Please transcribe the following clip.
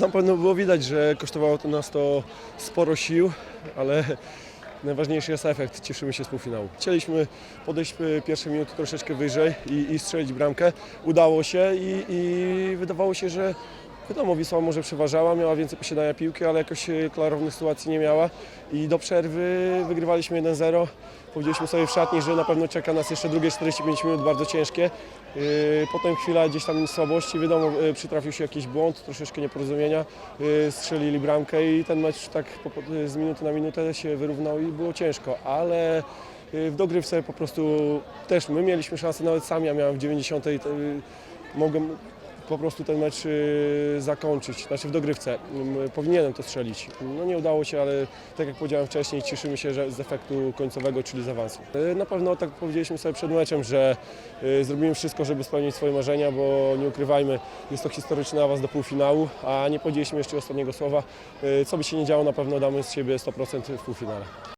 Na pewno było widać, że kosztowało to nas to sporo sił, ale najważniejszy jest efekt. Cieszymy się z półfinału. Chcieliśmy podejść pierwsze minuty troszeczkę wyżej i, i strzelić bramkę. Udało się i, i wydawało się, że wiadomo, Wisła może przeważała, miała więcej posiadania piłki, ale jakoś e, klarownych sytuacji nie miała. I do przerwy wygrywaliśmy 1-0. Powiedzieliśmy sobie w szatni, że na pewno czeka nas jeszcze drugie 45 minut bardzo ciężkie. Yy, Potem chwila gdzieś tam słabości, wiadomo, yy, przytrafił się jakiś błąd, troszeczkę nieporozumienia, strzelili bramkę i ten mecz tak z minuty na minutę się wyrównał i było ciężko, ale w dogrywce po prostu też my mieliśmy szansę, nawet sami, ja miałem w 90. yy, mogłem po prostu ten mecz yy, zakończyć, znaczy w dogrywce. Ym, Powinienem to strzelić. No nie udało się, ale tak jak powiedziałem wcześniej, cieszymy się że z efektu końcowego, czyli z awansu. Yy, Na pewno tak powiedzieliśmy sobie przed meczem, że yy, zrobimy wszystko, żeby spełnić swoje marzenia, bo nie ukrywajmy, jest to historyczny awans do półfinału, a nie powiedzieliśmy jeszcze ostatniego słowa. Co by się nie działo, na pewno damy z siebie 100% w półfinale.